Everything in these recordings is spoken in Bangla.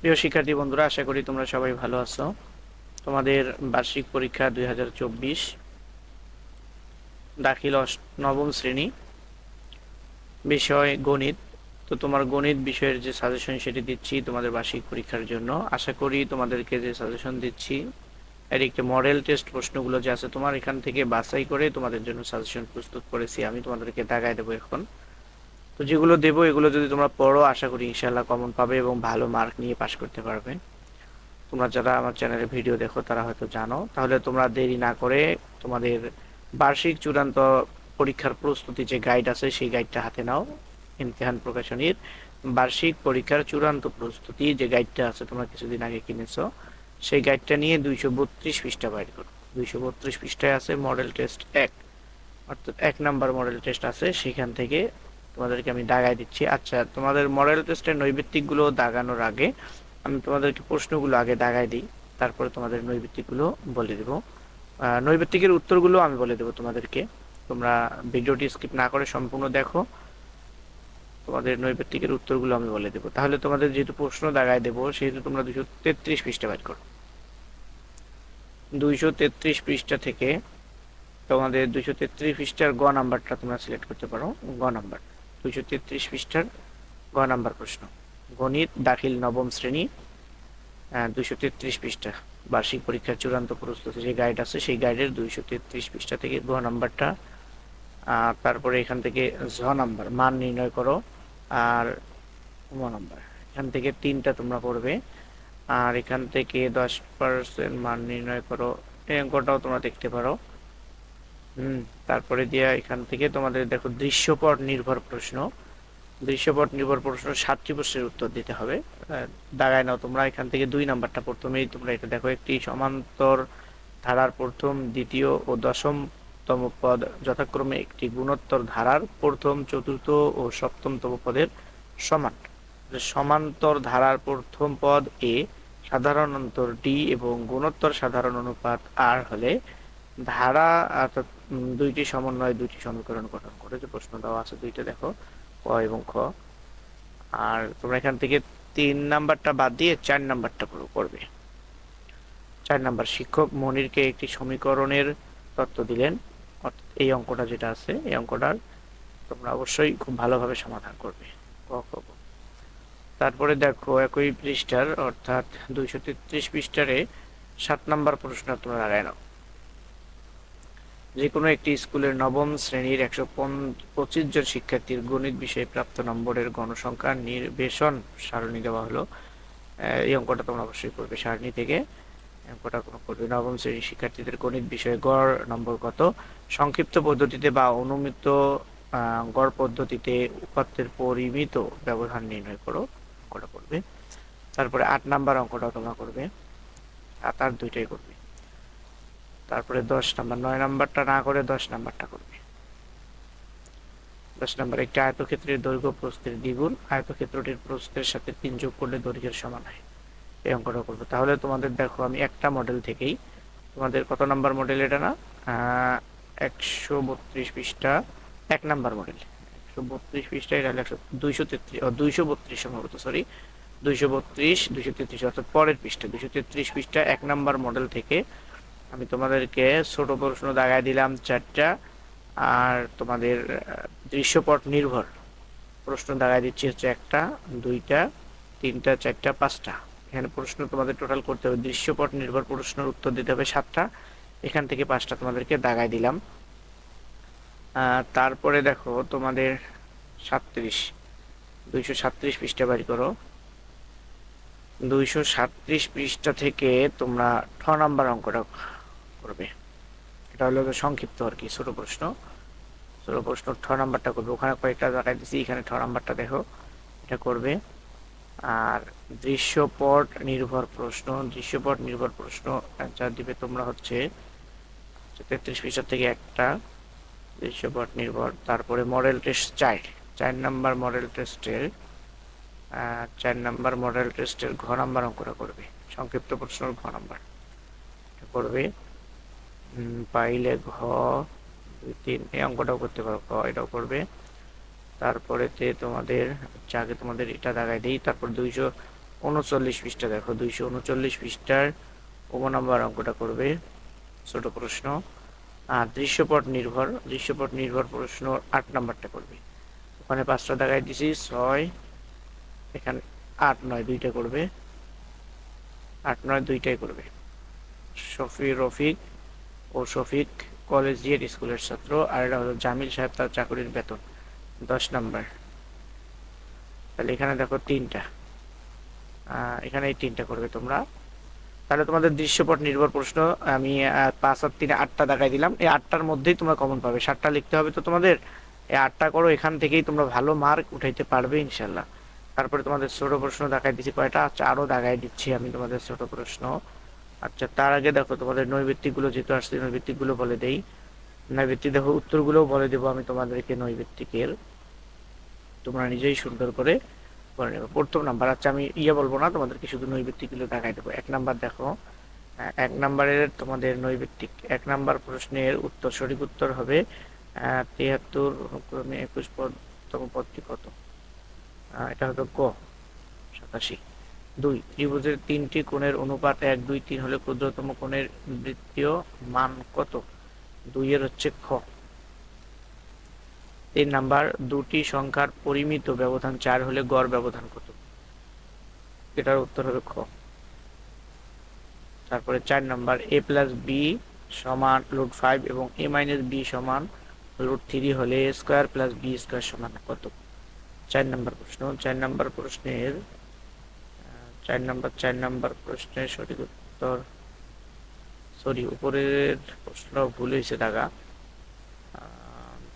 প্রিয় শিক্ষার্থী বন্ধুরা, আশা করি তোমরা সবাই ভালো আছো। তোমাদের বার্ষিক পরীক্ষা দুই হাজার চব্বিশ, দাখিল নবম শ্রেণি, বিষয় গণিত। তো তোমার গণিত বিষয়ের যে সাজেশন সেটি দিচ্ছি তোমাদের বার্ষিক পরীক্ষার জন্য। আশা করি তোমাদেরকে যে সাজেশন দিচ্ছি, এর একটি মডেল টেস্ট প্রশ্নগুলো যে আছে তোমার এখান থেকে বাছাই করে তোমাদের জন্য সাজেশন প্রস্তুত করেছি। আমি তোমাদেরকে দাগায় দেবো এখন। তো যেগুলো দেবো, এগুলো যদি তোমরা পড়ো, আশা করি ইনশাল্লাহ কমন পাবে এবং ভালো মার্ক নিয়ে পাশ করতে পারবে। তোমরা যারা আমার চ্যানেলে ভিডিও দেখো, তারা হয়তো জানো। তাহলে তোমরা দেরি না করে তোমাদের বার্ষিক চূড়ান্ত পরীক্ষার প্রস্তুতি যে গাইড আছে, সেই গাইডটা হাতে নাও। ইমতিহান প্রকাশনীর বার্ষিক পরীক্ষার চূড়ান্ত প্রস্তুতি যে গাইডটা আছে, তোমরা কিছুদিন আগে কিনেছো, সেই গাইডটা নিয়ে দুইশো বত্রিশ পৃষ্ঠা বাইর করো। দুইশো বত্রিশ পৃষ্ঠায় আছে মডেল টেস্ট এক। অর্থাৎ এক নাম্বার মডেল টেস্ট আছে, সেখান থেকে তোমাদেরকে আমি দাগাই দিচ্ছি। আচ্ছা তোমাদের মডেল টেস্টের নৈবিত্তিকগুলো দাগানোর আগে আমি তোমাদেরকে প্রশ্নগুলো আগে দাগাই দিই, তারপরে তোমাদের নৈবিত্তিকগুলো বলে দেবো। নৈবিত্তিকের উত্তরগুলো আমি বলে দেবো তোমাদেরকে। তোমরা ভিডিওটি স্কিপ না করে সম্পূর্ণ দেখো। তোমাদের নৈবিত্তিকের উত্তরগুলো আমি বলে দেবো। তাহলে তোমাদের যেহেতু প্রশ্ন দাগায় দেবো, সেহেতু তোমরা দুশো তেত্রিশ পৃষ্ঠা বাইর করো। দুইশো তেত্রিশ পৃষ্ঠা থেকে তোমাদের দুইশো তেত্রিশ পৃষ্ঠার গ নাম্বারটা তোমরা সিলেক্ট করতে পারো। গ নাম্বার। দুইশো তেত্রিশ পৃষ্ঠার গ নাম্বার প্রশ্ন। গণিত দাখিল নবম শ্রেণি দুইশো তেত্রিশ পৃষ্ঠা। বার্ষিক পরীক্ষার চূড়ান্ত প্রস্তুতি যে গাইড আছে, সেই গাইডের দুইশো তেত্রিশ পৃষ্ঠা থেকে গ নাম্বারটা তারপরে এখান থেকে ঝ নাম্বার, মান নির্ণয় করো, আর ম নাম্বার। এখান থেকে তিনটা তোমরা পড়বে, আর এখান থেকে দশ পার্সেন্ট মান নির্ণয় করো এই অঙ্কটাও তোমরা দেখতে পারো। হুম। তারপরে দিয়া এখান থেকে তোমাদের দেখো দৃশ্যপট নির্ভর প্রশ্ন। দৃশ্যপট নির্ভর প্রশ্ন সাতটি প্রশ্নের উত্তর দিতে হবে। দাগায় নাও তোমরা, এখান থেকে দুই নাম্বারটা প্রথমেই তোমরা এটা দেখো। একটি সমান্তর ধারার প্রথম, দ্বিতীয় ও দশমতম পদ, যথাক্রমে একটি গুণোত্তর ধারার প্রথম, চতুর্থ ও সপ্তমতম পদের সমান। সমান্তর ধারার প্রথম পদ এ সাধারণ অন্তর ডি এবং গুণোত্তর সাধারণ অনুপাত আর হলে ধারা, অর্থাৎ দুইটি সমন্বয়, দুইটি সমীকরণ গঠন করে। যে প্রশ্ন দেওয়া আছে দুইটা দেখো, ক এবং খ। আর তোমরা এখান থেকে তিন নাম্বারটা বাদ দিয়ে চার নাম্বারটা পুরো করবে। চার নাম্বার, শিক্ষক মনিরকে একটি সমীকরণের তত্ত্ব দিলেন। এই অঙ্কটা যেটা আছে, এই অঙ্কটার তোমরা অবশ্যই খুব ভালোভাবে সমাধান করবে। ক, খ তারপরে দেখো, একই পৃষ্ঠার, অর্থাৎ দুইশো তেত্রিশ পৃষ্ঠারে সাত নাম্বার প্রশ্ন তোমরা লাগাই নাও। যে কোনো একটি স্কুলের নবম শ্রেণির একশো পঁচিশ জন শিক্ষার্থীর গণিত বিষয়ে প্রাপ্ত নম্বরের গণসংখ্যা নির্বেশন সারণী দেওয়া হলো। এই অঙ্কটা তোমরা অবশ্যই করবে সারণী থেকে। অঙ্কটা কোনো করবে নবম শ্রেণির শিক্ষার্থীদের গণিত বিষয়ে গড় নম্বর কত? সংক্ষিপ্ত পদ্ধতিতে বা অনুমিত গড় পদ্ধতিতে উপাত্তের পরিমিত ব্যবধান নির্ণয় করো। অঙ্কটা করবে। তারপরে আট নাম্বার অঙ্কটা তোমরা করবে। সাত আট দুইটাই করবে। তারপরে দশ নাম্বার, নয় নাম্বারটা না করে দশ নাম্বারটা করবে। দশ নাম্বার, একটি আয়তক্ষেত্রের দৈর্ঘ্য প্রস্থের দ্বিগুণ, আয়তক্ষেত্রটির প্রস্থের সাথে তিন যোগ করলে দৈর্ঘ্যের সমান হয়। এই অঙ্কটা করব। তাহলে তোমাদের দেখো, আমি একটা মডেল থেকেই, তোমাদের কত নাম্বার মডেল এটা না? একশো বত্রিশ পৃষ্ঠা, এক নাম্বার মডেল একশো বত্রিশ পৃষ্ঠা, এটা একশো, দুইশো তেত্রিশ দুইশো বত্রিশ সম্ভবত সরি দুইশো বত্রিশ, দুইশো তেত্রিশ, অর্থাৎ পরের পৃষ্ঠা, দুইশো তেত্রিশ পৃষ্ঠা, এক নাম্বার মডেল থেকে আমি তোমাদেরকে ছোট প্রশ্ন দাগায় দিলাম চারটা, আর তোমাদের দৃশ্যপট নির্ভর। প্রশ্ন দাগায় দিচ্ছি হচ্ছে একটা, দুইটা, তিনটা, চারটা, পাঁচটা। এখানে প্রশ্ন তোমাদের টোটাল করতে হবে। দৃশ্যপট নির্ভর প্রশ্নের উত্তর দিতে হবে সাতটা। এখান থেকে পাঁচটা তোমাদেরকে দাগায় দিলাম। তারপরে দেখো তোমাদের সাতত্রিশ। দুইশো সাতত্রিশ পৃষ্ঠা বাড়ি করো। দুইশো সাতত্রিশ পৃষ্ঠা থেকে তোমরা ঠ নাম্বার অঙ্কটা করবে। এটা হলো সংক্ষিপ্ত আর কি, ছোট প্রশ্ন। ছোট প্রশ্ন ঠ নাম্বারটা করবে। ওখানে কয়েকটা দেখাই দিচ্ছি এখানে ঠ নাম্বারটা দেখো, এটা করবে। আর দৃশ্যপট নির্ভর প্রশ্ন, দৃশ্যপট নির্ভর প্রশ্ন যা দিবে তোমরা হচ্ছে তেত্রিশ পৃষ্ঠা থেকে একটা। দৃশ্যপট নির্ভর, তারপরে মডেল টেস্ট চার চার নাম্বার মডেল টেস্টের চার নাম্বার মডেল টেস্টের ঘ নাম্বার অঙ্কটা করবে। সংক্ষিপ্ত প্রশ্নের ঘ নাম্বার করবে। পাইলে ঘ তিন, এই অঙ্কটাও করতে পারো ঘ এটাও করবে। তারপরেতে তোমাদের আগে তোমাদের এটা দাগাই দিই, তারপর দুইশো উনচল্লিশ পৃষ্ঠা দেখো, দুইশো উনচল্লিশ পৃষ্ঠার ও নাম্বার অঙ্কটা করবে, ছোট প্রশ্ন। আর দৃশ্যপট নির্ভর দৃশ্যপট নির্ভর প্রশ্ন আট নাম্বারটা করবে। ওখানে পাঁচটা দেখাই দিছি, ছয়, এখানে আট, নয়, দুইটা করবে। আট, নয়, দুইটাই করবে। শফি রফিক ও শফিক কলেজিয়েট স্কুলের ছাত্র, আর এটা হলো জামিল সাহেব তার চাকরির বেতন, দশ নাম্বার। তাহলে এখানে দেখো তিনটা। এখানে এই তিনটা করবে তোমরা। তাহলে তোমাদের দৃশ্যপট নির্ভর প্রশ্ন, আমি পাঁচ আর তিনে আটটা দেখাই দিলাম। এই আটটার মধ্যেই তোমরা কমন পাবে। সাতটা লিখতে হবে তো তোমাদের। এই আটটা করো, এখান থেকেই তোমরা ভালো মার্ক উঠাইতে পারবে ইনশাল্লাহ তারপরে তোমাদের ছোট প্রশ্ন দেখাই দিচ্ছি কয়টা? আচ্ছা আরও দেখাই দিচ্ছি আমি তোমাদের ছোট প্রশ্ন। আচ্ছা তার আগে দেখো তোমাদের নৈবিত্তিকগুলো যেহেতু আসছে নৈবিত্তিকগুলো বলে দেই। নৈবিত্তিক দেখো, উত্তরগুলোও বলে দেবো আমি তোমাদেরকে নৈবিত্তিকের তোমরা নিজেই সুন্দর করে করে নেবে। প্রথম নাম্বার আচ্ছা আমি ইয়ে বলব না, তোমাদেরকে শুধু নৈবিত্তিকগুলো দেখাই দেবো। এক নাম্বার দেখো এক নাম্বারের তোমাদের নৈবিত্তিক এক নাম্বার প্রশ্নের উত্তর, সঠিক উত্তর হবে তিয়াত্তর ক্রমে একুশ পদতম পদটি কত? এটা হলো ক সাতাশি। দুই, ত্রিভুজের তিনটি কোণের অনুপাত এক, দুই, তিন হলে ক্ষুদ্রতম কোণের বৃত্তীয় মান কত? দুইয়ের হচ্ছে খ। তিন নাম্বার, দুটি সংখ্যার পরিমিত ব্যবধান চার হলে গড় ব্যবধান কত? এটার উত্তর হবে খ। তারপরে চার নাম্বার, এ প্লাস বি সমান রুট ফাইভ এবং এ মাইনাস বি সমান রুট থ্রি হলে স্কোয়ার প্লাস বি স্কোয়ার সমান কত? চার নাম্বার প্রশ্ন, চার নাম্বার প্রশ্নের চার নাম্বার চার নাম্বার প্রশ্নের সঠিক উত্তর। সরি উপরের প্রশ্ন ভুল হয়েছে দাগা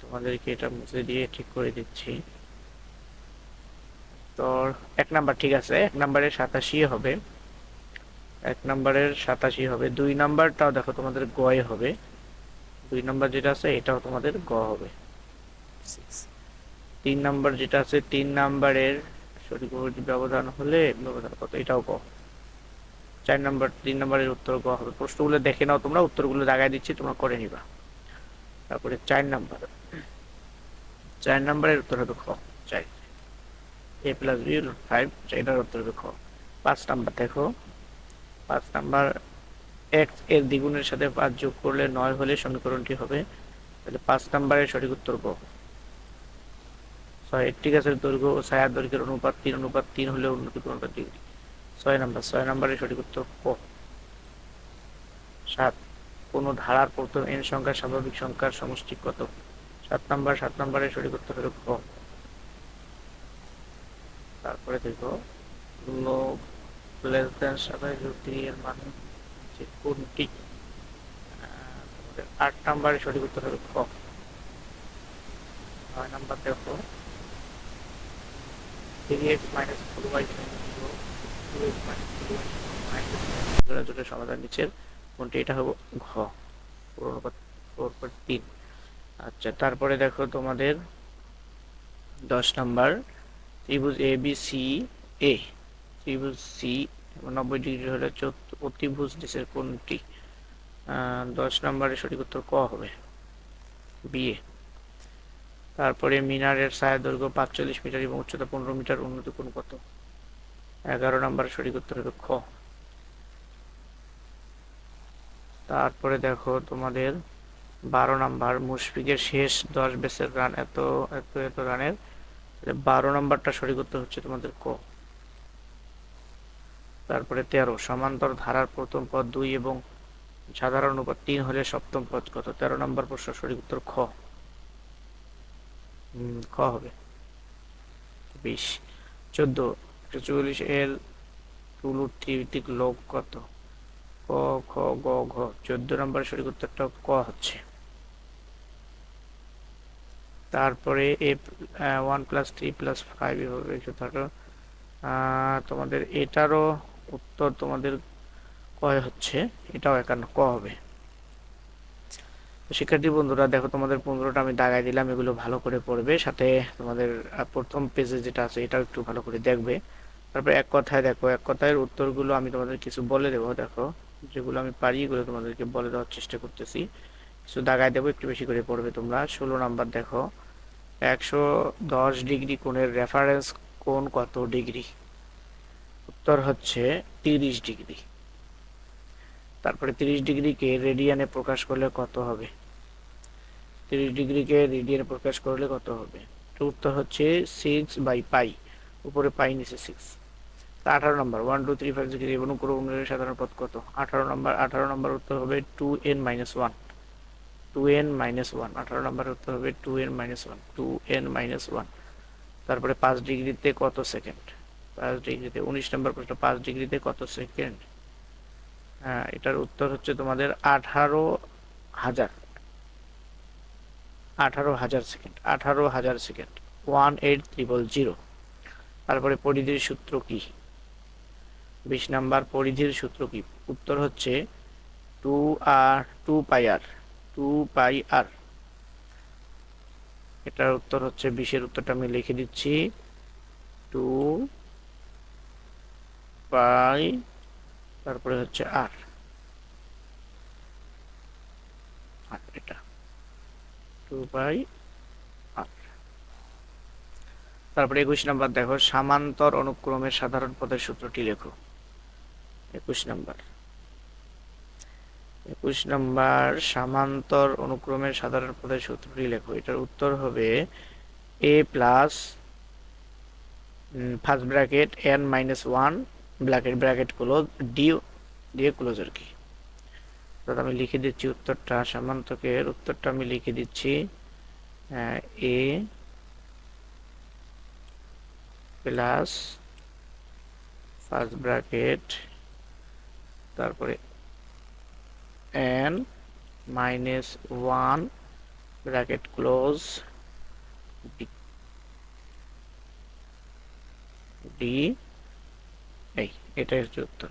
তোমাদেরকে এটা মুছে দিয়ে ঠিক করে দিচ্ছি। তো এক নাম্বার ঠিক আছে। এক নাম্বারের সাতাশি হবে। এক নাম্বারের সাতাশি হবে। দুই নাম্বারটাও দেখো তোমাদের গয়ে হবে। দুই নাম্বার যেটা আছে এটাও তোমাদের গ হবে। তিন নাম্বার যেটা আছে তিন নাম্বারের উত্তর ব্যবধান হলে ব্যবধান কত? এটাও গ চার নাম্বার, তিন নাম্বারের উত্তর গ হবে। প্রশ্নগুলো দেখে নাও তোমরা, উত্তরগুলো দাগাই দিচ্ছি, তোমরা করে নিবা। তারপরে চার নাম্বার। চার নাম্বারের উত্তর হবে খ। চার। এ প্লাস বি ফাইভ, এটার উত্তর হবে খ। পাঁচ নাম্বার, দেখো। পাঁচ নাম্বার এক্সের দ্বিগুণের সাথে পাঁচ যোগ করলে নয় হলে সমীকরণটি হবে। তাহলে পাঁচ নাম্বারের সঠিক উত্তর ক ছয় দৈর্ঘ্য দৈর্ঘ্যের অনুপাত তিন অনুপাত তিন হলে উন্নতি ডিগ্রি। ছয় নাম্বার, ছয় নাম্বারের সঠিক উত্তর ক। সাত ধারার প্রথম এন সংখ্যা স্বাভাবিক সংখ্যার সমষ্টি কত? সাত নাম্বার, সাত নাম্বারের সঠিক উত্তর হলো ক। তারপরে দেখো লো লেস দেন সাতাশ এর মান কোনটি? আট নাম্বারের সঠিক উত্তর হবে ক। নাম্বার দেখো three X minus four Y zero two X minus four Y minus জোটের সমাধান নিচের কোনটি? এটা হবে ঘ অনুপাত তিন। আচ্ছা তারপরে দেখো তোমাদের দশ নাম্বার। ত্রিভুজ এ বি সি এ ত্রিভুজ সি নব্বই ডিগ্রি হলে অতিভুজ নিচের কোনটি? দশ নম্বরের সঠিক উত্তর ক হবে? বিয়ে তারপরে মিনারের ছায়া দৈর্ঘ্য পাঁচচল্লিশ মিটার এবং উচ্চতা পনেরো মিটার, উন্নত কোন কত? এগারো নম্বরের সঠিক উত্তর হবে খ। তারপরে দেখো তোমাদের বারো নাম্বার, মুশফিকের শেষ দশ বেসের রান এত এত এত রানের। বারো নাম্বারটা সঠিক উত্তর হচ্ছে তোমাদের ক। তারপরে তেরো, সমান্তর ধারার প্রথম পদ দুই এবং সাধারণ অনুপাত তিন হলে সপ্তম পদ কত? তেরো নম্বর প্রশ্ন সঠিক উত্তর খ। খ হবে। বিশ। চোদ্দ চল্লিশ এর টুলুর ত্রিভিত্তিক লোক কত? ক, খ, গ, ঘ। চোদ্দ নম্বর সঠিক উত্তরটা ক হচ্ছে। তারপরে A one plus three plus five এভাবে থাকো। তোমাদের এটারও উত্তর তোমাদের কয় হচ্ছে? এটাও একান্ন, ক হবে। শিক্ষার্থী বন্ধুরা, দেখো তোমাদের পনেরোটা আমি দাগাই দিলাম, এগুলো ভালো করে পড়বে। সাথে তোমাদের প্রথম পেজে যেটা আছে, এটাও একটু ভালো করে দেখবে। তারপরে এক কথায় দেখো, এক কথায় উত্তরগুলো আমি তোমাদের কিছু বলে দেবো। দেখো, যেগুলো আমি পারি, এগুলো তোমাদেরকে বলে দেওয়ার চেষ্টা করতেছি। কিছু দাগাই দেবো, একটু বেশি করে পড়বে তোমরা। ষোলো নাম্বার দেখো, একশো দশ ডিগ্রি কোণের রেফারেন্স কোণ কত ডিগ্রি? উত্তর হচ্ছে তিরিশ ডিগ্রি। তারপরে তিরিশ ডিগ্রিকে রেডিয়ানে প্রকাশ করলে কত হবে? তিরিশ ডিগ্রিকে রেডিয়ানে প্রকাশ করলে কত হবে? তো উত্তর হচ্ছে সিক্স বাই পাই উপরে পাই নিচে সিক্স আঠারো number one two three five six এবং অনুকরণের সাধারণ পদ কত? আঠারো নম্বর আঠারো নম্বর উত্তর হবে two N minus one two N minus one আঠারো নম্বর উত্তর হবে two N minus one two N minus one তারপরে পাঁচ ডিগ্রিতে কত সেকেন্ড পাঁচ ডিগ্রিতে, উনিশ নম্বর প্রশ্ন, পাঁচ ডিগ্রিতে কত সেকেন্ড হ্যাঁ এটার উত্তর হচ্ছে তোমাদের আঠারো হাজার। আঠারো হাজার সেকেন্ড, আঠারো হাজার second, one eight triple zero. তারপরে পরিধির সূত্র কি? বিশ নাম্বার পরিধির সূত্র কি? উত্তর হচ্ছে two R two pi R two pi R এটার উত্তর হচ্ছে বিশের উত্তরটা আমি লিখে দিচ্ছি। টু পাই তারপরে হচ্ছে আর আর এটা। আর তারপরে একুশ নাম্বার দেখো, সামান্তর অনুক্রমের সাধারণ পদের সূত্রটি লেখো। একুশ নাম্বার। একুশ নাম্বার, সামান্তর অনুক্রমের সাধারণ পদের সূত্রটি লেখো। এটার উত্তর হবে A plus first bracket N minus one bracket bracket close D দিয়ে ক্লোজার কি। অর্থাৎ আমি লিখে দিচ্ছি উত্তরটা, সামান্তকের উত্তরটা আমি লিখে দিচ্ছি এ প্লাস ফার্স্ট ব্র্যাকেট, তারপরে N minus one bracket close D, এই, এটাই হচ্ছে উত্তর।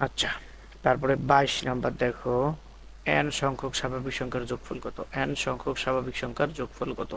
আচ্ছা। তারপরে বাইশ নাম্বার দেখো। এন সংখ্যক স্বাভাবিক সংখ্যার যোগফল কত? এন সংখ্যক স্বাভাবিক সংখ্যার যোগফল কত?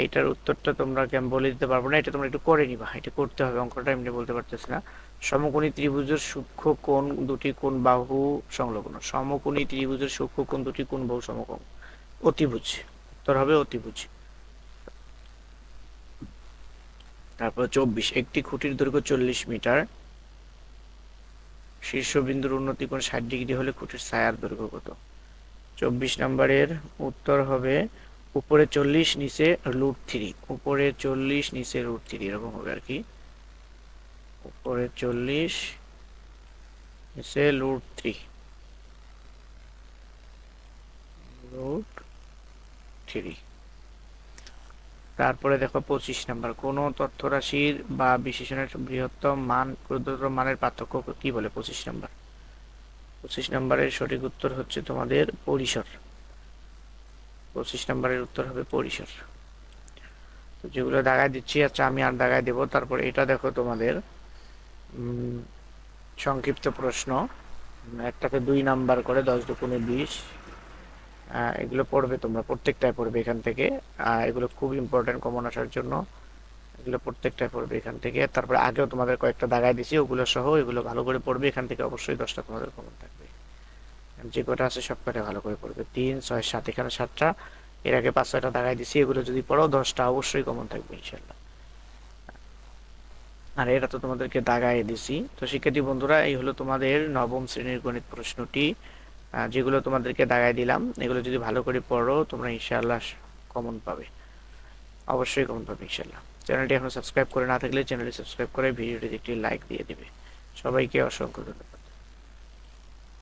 এইটার উত্তরটা তোমরা আমি বলে দিতে পারব না, এটা তোমরা একটু করে নিবা। এটা করতে হবে, অঙ্কটা এমনি বলতে পারতেছি না। সমকোণী ত্রিভুজের সূক্ষ্ম কোণ দুটি কোণ বাহু সংলগ্ন। সমকোণী ত্রিভুজের সূক্ষ্ম কোণ দুটি কোণ বাহু সমকোণ। অতিভুজ। উত্তর হবে অতিভুজ। তারপর চব্বিশ। একটি খুঁটির দৈর্ঘ্য চল্লিশ মিটার। শীর্ষবিন্দুর উন্নতি কোণ ষাট ডিগ্রি হলে খুঁটির ছায়ার দৈর্ঘ্য কত? চব্বিশ নম্বরের উত্তর হবে উপরে চল্লিশ, নিচে রুট থ্রি। উপরে চল্লিশ, নিচে রুট থ্রি, এরকম হবে আর কি। উপরে চল্লিশ, নিচে রুট থ্রি। Root three. তারপরে দেখো পঁচিশ নাম্বার, কোন তথ্য রাশির বা বিশেষণের বৃহত্তম মান ক্ষুদ্রতম মানের পার্থক্য কি বলে পঁচিশ নাম্বার? পঁচিশ নাম্বারের সঠিক উত্তর হচ্ছে তোমাদের পরিসর। পঁচিশ নাম্বারের উত্তর হবে পরিসর। তো যেগুলো দাগায় দিচ্ছি আচ্ছা আমি আর দাগায় দেব। তারপর এটা দেখো তোমাদের সংক্ষিপ্ত প্রশ্ন। একটাকে দুই নাম্বার করে, দশ দু দুগুণে বিশ। এগুলো পড়বে, তোমরা প্রত্যেকটাই পড়বে এখান থেকে। এগুলো খুব ইম্পর্টেন্ট কমন আসার জন্য। এগুলো প্রত্যেকটাই পড়বে এখান থেকে। তারপরে আগেও তোমাদের কয়েকটা দাগায় দিছি, ওগুলো সহ এগুলো ভালো করে পড়বে। এখান থেকে অবশ্যই দশটা তোমাদের কমন থাকবে। যে কটা আছে সব কটা ভালো করে পড়বে। তিন, ছয়, সাত, এখানে সাতটা। এর আগে পাঁচ, ছয়টা দাগায় দিছি, এগুলো যদি পড়ো, দশটা অবশ্যই কমন থাকবে ইনশাল্লাহ আর এটা তো তোমাদেরকে দাগায় দিছি। তো শিক্ষার্থী বন্ধুরা, এই হলো তোমাদের নবম শ্রেণির গণিত প্রশ্নটি। যেগুলো তোমাদেরকে দাগায় দিলাম, এগুলো যদি ভালো করে পড়ো, তোমরা ইনশাআল্লাহ কমন পাবে। অবশ্যই কমন পাবে ইনশাআল্লাহ। চ্যানেলটি এখন সাবস্ক্রাইব করে না থাকলে চ্যানেলটি সাবস্ক্রাইব করে ভিডিওটি একটি লাইক দিয়ে দিবে। সবাইকে অসংখ্য ধন্যবাদ।